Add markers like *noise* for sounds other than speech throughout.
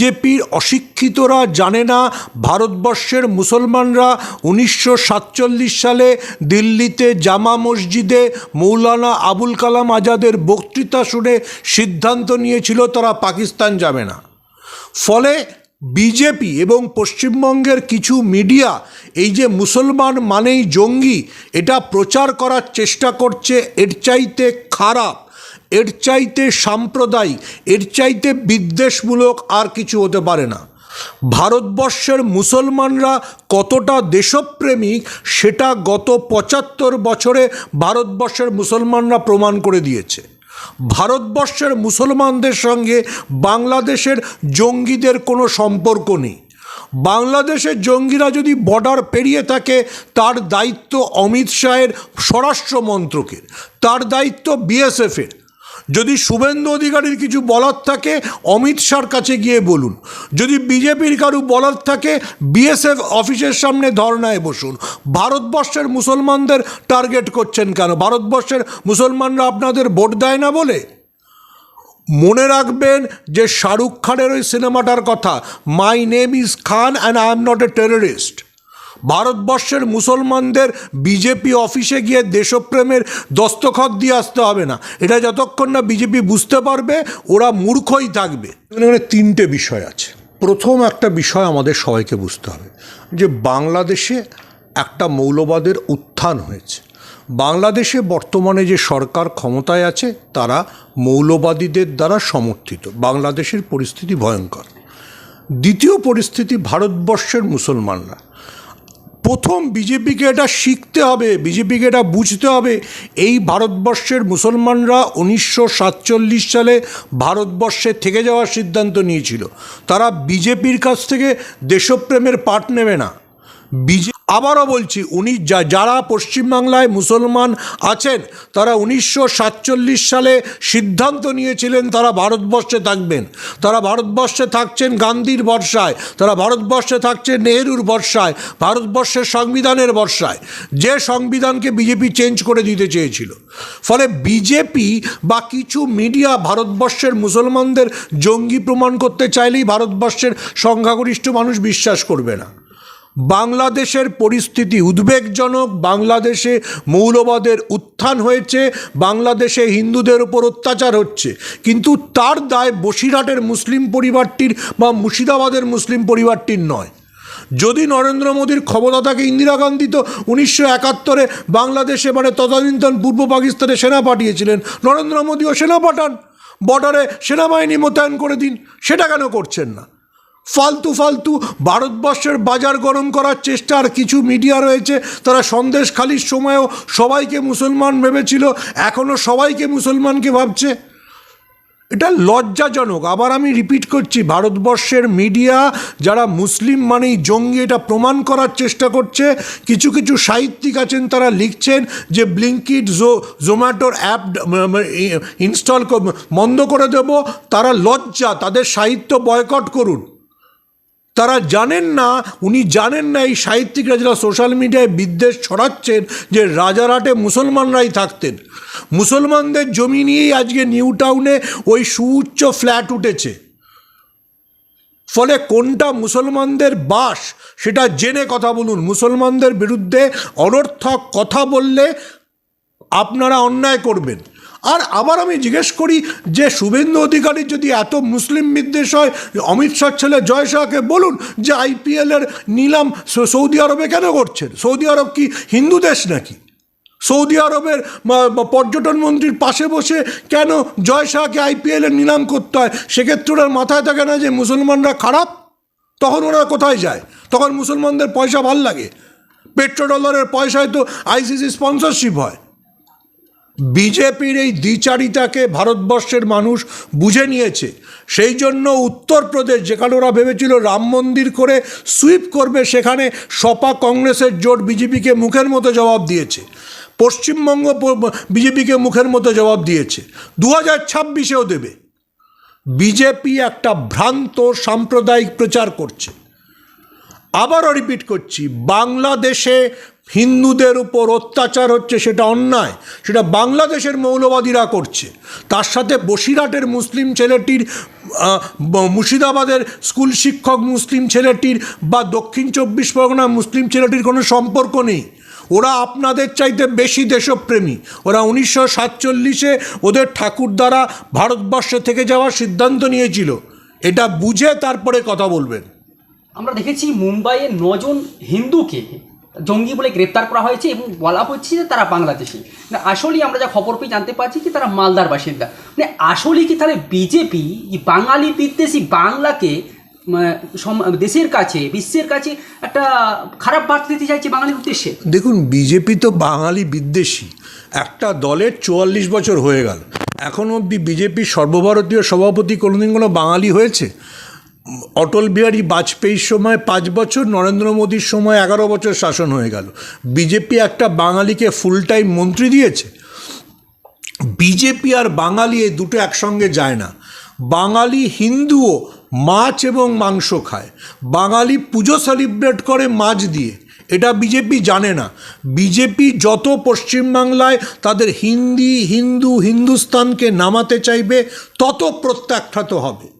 বিজেপির অশিক্ষিতরা জানে না ভারতবর্ষের মুসলমানরা উনিশশো সাতচল্লিশ সালে দিল্লিতে জামা মসজিদে মৌলানা আবুল কালাম আজাদের বক্তৃতা শুনে সিদ্ধান্ত নিয়েছিল, তারা পাকিস্তান যাবে না। ফলে বিজেপি এবং পশ্চিমবঙ্গের কিছু মিডিয়া এই যে মুসলমান মানেই জঙ্গি, এটা প্রচার করার চেষ্টা করছে, এর চাইতে খারাপ। এর চাইতে সাম্প্রদায়িক, এর চাইতে বিদ্বেষমূলক আর কিছু হতে পারে না। ভারতবর্ষের মুসলমানরা কতটা দেশপ্রেমিক, সেটা গত পঁচাত্তর বছরে ভারতবর্ষের মুসলমানরা প্রমাণ করে দিয়েছে। ভারতবর্ষের মুসলমানদের সঙ্গে বাংলাদেশের জঙ্গিদের কোনো সম্পর্ক নেই। বাংলাদেশের জঙ্গিরা যদি বর্ডার পেরিয়ে থাকে, তার দায়িত্ব অমিত শাহের স্বরাষ্ট্র মন্ত্রকের তার দায়িত্ব বিএসএফের। যদি শুভেন্দু অধিকারীর কিছু বলার থাকে, অমিত শাহর কাছে গিয়ে বলুন। যদি বিজেপির কারু বলার থাকে, বিএসএফ অফিসের সামনে ধর্নায় বসুন। ভারতবর্ষের মুসলমানদের টার্গেট করছেন কেন? ভারতবর্ষের মুসলমানরা আপনাদের ভোট দেয় না বলে? মনে রাখবেন যে শাহরুখ খানের ওই সিনেমাটার কথা my name is Khan and I am not a terrorist ভারতবর্ষের মুসলমানদের বিজেপি অফিসে গিয়ে দেশপ্রেমের দস্তখত দিয়ে আসতে হবে না। এটা যতক্ষণ না বিজেপি বুঝতে পারবে, ওরা মূর্খই থাকবে। এখানে তিনটে বিষয় আছে। প্রথম একটা বিষয় আমাদের সবাইকে বুঝতে হবে, যে বাংলাদেশে একটা মৌলবাদের উত্থান হয়েছে। বাংলাদেশে বর্তমানে যে সরকার ক্ষমতায় আছে, তারা মৌলবাদীদের দ্বারা সমর্থিত। বাংলাদেশের পরিস্থিতি ভয়ঙ্কর। দ্বিতীয় পরিস্থিতি, ভারতবর্ষের মুসলমানরা। প্রথম বিজেপিকে এটা শিখতে হবে বিজেপিকে এটা বুঝতে হবে। এই ভারতবর্ষের মুসলমানরা উনিশশো সাতচল্লিশ সালে ভারতবর্ষে থেকে যাওয়ার সিদ্ধান্ত নিয়েছিল। তারা বিজেপির কাছ থেকে দেশপ্রেমের পাঠ নেবে না। বিজে আবারও বলছি, উনি যা, যারা পশ্চিমবাংলায় মুসলমান আছেন, তারা উনিশশো সাতচল্লিশ সালে সিদ্ধান্ত নিয়েছিলেন তারা ভারতবর্ষে থাকবেন। তারা ভারতবর্ষে থাকছেন গান্ধীর বর্ষায়, তারা ভারতবর্ষে থাকছেন নেহরুর বর্ষায়, ভারতবর্ষের সংবিধানের বর্ষায়। যে সংবিধানকে বিজেপি চেঞ্জ করে দিতে চেয়েছিল। ফলে বিজেপি বা কিছু মিডিয়া ভারতবর্ষের মুসলমানদের জঙ্গি প্রমাণ করতে চাইলেই ভারতবর্ষের সংখ্যাগরিষ্ঠ মানুষ বিশ্বাস করবে না। বাংলাদেশের পরিস্থিতি উদ্বেগজনক, বাংলাদেশে মৌলবাদের উত্থান হয়েছে, বাংলাদেশে হিন্দুদের উপর অত্যাচার হচ্ছে। কিন্তু তার দায় বসিরহাটের মুসলিম পরিবারটির বা মুর্শিদাবাদের মুসলিম পরিবারটির নয়। যদি নরেন্দ্র মোদীর ক্ষমতা থাকে ইন্দিরা গান্ধী তো উনিশশো একাত্তরে বাংলাদেশে মানে তদানীন্তন পূর্ব পাকিস্তানে সেনা পাঠিয়েছিলেন। নরেন্দ্র মোদীও সেনা পাঠান, বর্ডারে সেনাবাহিনী মোতায়েন করে দিন, সেটা কেন করছেন না? ফালতু ফালতু ভারতবর্ষের বাজার গরম করার চেষ্টা আর কিছু মিডিয়া রয়েছে। তারা সন্দেশ খালির সময়ও সবাইকে মুসলমান ভেবেছিল এখনও সবাইকে মুসলমানকে ভাবছে। এটা লজ্জাজনক। আবার আমি রিপিট করছি, ভারতবর্ষের মিডিয়া যারা মুসলিম মানেই জঙ্গি, এটা প্রমাণ করার চেষ্টা করছে। কিছু কিছু সাহিত্যিক আছেন, তারা লিখছেন যে ব্লিঙ্কিট জো জোম্যাটোর অ্যাপ ইনস্টল বন্ধ করে দেব। তারা লজ্জা, তাদের সাহিত্য বয়কট করুন। তারা জানেন না, উনি জানেন না এই সাহিত্যিকরা যারা সোশ্যাল মিডিয়ায় বিদ্বেষ ছড়াচ্ছেন যে রাজারহাটে মুসলমানরাই থাকতেন। মুসলমানদের জমি নিয়েই আজকে নিউ টাউনে ওই সুউচ্চ ফ্ল্যাট উঠেছে। ফলে কোনটা মুসলমানদের বাস, সেটা জেনে কথা বলুন। মুসলমানদের বিরুদ্ধে অনর্থক কথা বললে আপনারা অন্যায় করবেন। আর আবার আমি জিজ্ঞেস করি যে শুভেন্দু অধিকারীর যদি এত মুসলিম বিদ্বেষ হয়, অমিত শাহ ছেলে জয় শাহকে বলুন যে আইপিএলের নিলাম সৌদি আরবে কেন করছেন? সৌদি আরব কি হিন্দু দেশ নাকি? সৌদি আরবের পর্যটন মন্ত্রীর পাশে বসে কেন জয় শাহকে আইপিএলের নিলাম করতে হয়? সেক্ষেত্রে ওনার মাথায় থাকে না যে মুসলমানরা খারাপ? তখন ওরা কোথায় যায়? তখন মুসলমানদের পয়সা ভালো লাগে। পেট্রো ডলারের পয়সায় তো আইসিসি স্পন্সরশিপ হয়। বিজেপির এই দ্বিচারিতাকে ভারতবর্ষের মানুষ বুঝে নিয়েছে। সেই জন্য উত্তরপ্রদেশ, যেখানে ওরা ভেবেছিল রাম মন্দির করে সুইপ করবে, সেখানে সপা কংগ্রেসের জোট বিজেপিকে মুখের মতো জবাব দিয়েছে। পশ্চিমবঙ্গ বিজেপিকে মুখের মতো জবাব দিয়েছে। দু হাজার ছাব্বিশেও দেবে। বিজেপি একটা ভ্রান্ত সাম্প্রদায়িক প্রচার করছে। আবারও রিপিট করছি, বাংলাদেশে হিন্দুদের উপর অত্যাচার হচ্ছে, সেটা অন্যায়। সেটা বাংলাদেশের মৌলবাদীরা করছে। তার সাথে বসিরহাটের মুসলিম ছেলেটির মুর্শিদাবাদের স্কুল শিক্ষক মুসলিম ছেলেটির বা দক্ষিণ চব্বিশ পরগনা মুসলিম ছেলেটির কোনো সম্পর্ক নেই। ওরা আপনাদের চাইতে বেশি দেশপ্রেমী। ওরা উনিশশো সাতচল্লিশে ওদের ঠাকুর দ্বারা ভারতবর্ষে থেকে যাওয়ার সিদ্ধান্ত নিয়েছিল। এটা বুঝে তারপরে কথা বলবেন। আমরা দেখেছি মুম্বাইয়ে নজন হিন্দুকে জঙ্গি বলে গ্রেপ্তার করা হয়েছে এবং বলা হচ্ছে যে তারা বাংলাদেশি। মানে আসলেই আমরা যা খবর পেয়ে জানতে পারছি যে তারা মালদার বাসিন্দা। মানে আসলেই কি তাহলে বিজেপি বাঙালি বিদ্বেষী বাংলাকে দেশের কাছে, বিশ্বের কাছে একটা খারাপ বার্তা দিতে চাইছে বাঙালির উদ্দেশ্যে? দেখুন, বিজেপি তো বাঙালি বিদ্বেষী। একটা দলের চুয়াল্লিশ বছর হয়ে গেল। এখন অবধি বিজেপির সর্বভারতীয় সভাপতি কোনোদিন কোনো বাঙালি হয়েছে? অটল বিহারী বাজপেয়ীর সময় পাঁচ বছর, নরেন্দ্র মোদীর সময় এগারো বছর শাসন হয়ে গেল। বিজেপি একটা বাঙালিকে ফুল টাইম মন্ত্রী দিয়েছে। বিজেপি আর বাঙালি এই দুটো একসঙ্গে যায় না। বাঙালি হিন্দুও মাছ এবং মাংস খায়। বাঙালি পুজো সেলিব্রেট করে মাছ দিয়ে। এটা বিজেপি জানে না। বিজেপি যত পশ্চিমবাংলায় তাদের হিন্দি, হিন্দু, হিন্দুস্তানকে নামাতে চাইবে, তত প্রত্যাখ্যাত হবে।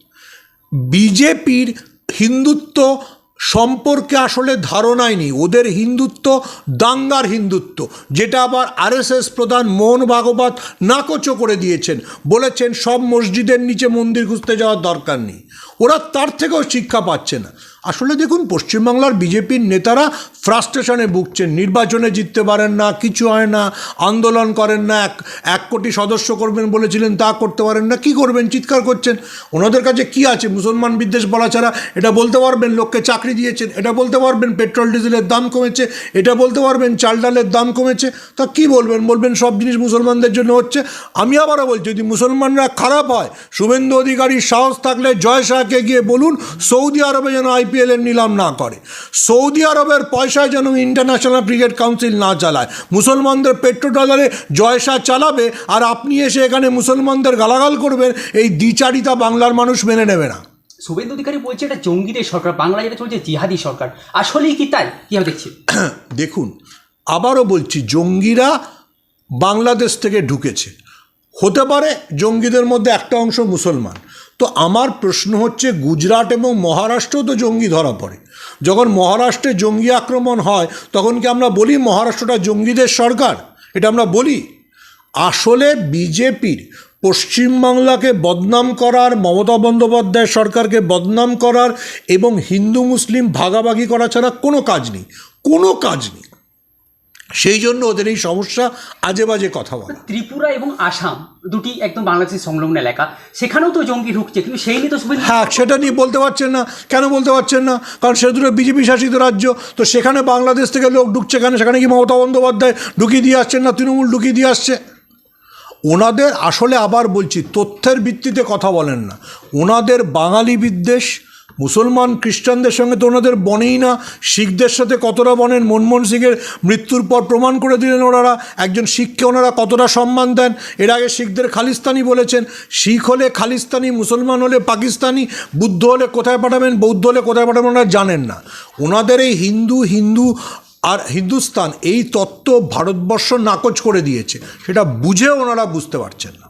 বিজেপির হিন্দুত্ব সম্পর্কে আসলে ধারণাই নেই। ওদের হিন্দুত্ব দাঙ্গার হিন্দুত্ব, যেটা আবার আরএসএস প্রধান মোহন ভাগবত নাকচো করে দিয়েছেন। বলেছেন, সব মসজিদের নিচে মন্দির খুঁজতে যাওয়ার দরকার নেই। ওরা তার থেকেও শিক্ষা পাচ্ছে না। আসলে দেখুন, পশ্চিমবাংলার বিজেপির নেতারা ফ্রাস্ট্রেশনে ভুগছেন, নির্বাচনে জিততে পারেন না, কিছু হয় না, আন্দোলন করেন না, এক এক কোটি সদস্য করবেন বলেছিলেন, তা করতে পারেন না, কি করবেন, চিৎকার করছেন, ওনাদের কাছে কি আছে, মুসলমান বিদ্বেষ বলা ছাড়া এটা বলতে পারবেন, লোককে চাকরি দিয়েছেন, এটা বলতে পারবেন, পেট্রোল, ডিজেলের দাম কমেছে, এটা বলতে পারবেন, চাল ডালের দাম কমেছে, তা কি বলবেন বলবেন সব জিনিস মুসলমানদের জন্য হচ্ছে, আমি আবারও বলছি, যদি মুসলমানরা খারাপ হয়, শুভেন্দু অধিকারীর সাহস থাকলে জয় শাহকে গিয়ে বলুন, সৌদি আরবে যেন আইপিএল এর নিলাম না করে, সৌদি আরবের পয়সায় যেন ইন্টারন্যাশনাল ক্রিকেট কাউন্সিল না চালায় মুসলমানদের পেট্রো ডলারে জয় শাহ চালাবে আর আপনি এসে এখানে মুসলমানদের গালাগাল করবেন এই দ্বিচারিতা বাংলার মানুষ মেনে নেবে না। শুভেন্দু অধিকারী বলছে এটা জঙ্গিদের সরকার বাংলা যেটা চলছে জিহাদি সরকার। আসলেই কি তাই? কীভাবে দেখছি? *clears throat* দেখুন আবারও বলছি জঙ্গিরা বাংলাদেশ থেকে ঢুকেছে। হতে পারে জঙ্গিদের মধ্যে একটা অংশ মুসলমান তো আমার প্রশ্ন হচ্ছে গুজরাট এবং মহারাষ্ট্রেও তো জঙ্গি ধরা পড়ে। যখন মহারাষ্ট্রে জঙ্গি আক্রমণ হয়, তখন কি আমরা বলি মহারাষ্ট্রটা জঙ্গিদের সরকার? এটা আমরা বলি। আসলে বিজেপির পশ্চিমবাংলাকে বদনাম করার, মমতা বন্দ্যোপাধ্যায় সরকারকে বদনাম করার এবং হিন্দু মুসলিম ভাগাভাগি করা ছাড়া কোনো কাজ নেই। কোনো কাজ নেই। সেই জন্য ওদের এই সমস্যা আজে বাজে কথা বলা। ত্রিপুরা এবং আসাম দুটি একদম বাংলাদেশের সংলগ্ন এলাকা। সেখানেও তো জঙ্গি ঢুকছে কিন্তু সেই নিয়ে তো হ্যাঁ সেটা নিয়ে বলতে পারছেন না। কেন বলতে পারছেন না? কারণ সে দুটো বিজেপি শাসিত রাজ্য তো সেখানে বাংলাদেশ থেকে লোক ঢুকছে কেন? সেখানে কি মমতা বন্দ্যোপাধ্যায় ঢুকিয়ে দিয়ে আসছেন না? তৃণমূল ঢুকিয়ে দিয়ে আসছে। ওনাদের আসলে আবার বলছি তথ্যের ভিত্তিতে কথা বলেন না। ওনাদের বাঙালি বিদ্বেষ মুসলমান খ্রিস্টানদের সঙ্গে তো ওনাদের বনেই না। শিখদের সাথে কতটা বনেন? মনমোহন সিংয়ের মৃত্যুর পর প্রমাণ করে দিলেন ওনারা। একজন শিখকে ওনারা কতটা সম্মান দেন? এর আগে শিখদের খালিস্তানি বলেছেন, শিখ হলে খালিস্তানি, মুসলমান হলে পাকিস্তানি, বুদ্ধ হলে কোথায় পাঠাবেন, বৌদ্ধ হলে কোথায় পাঠাবেন ওনারা জানেন না। ওনাদের এই হিন্দু হিন্দু আর হিন্দুস্তান এই তত্ত্ব ভারতবর্ষ নাকচ করে দিয়েছে। সেটা বুঝে ওনারা বুঝতে পারছেন না।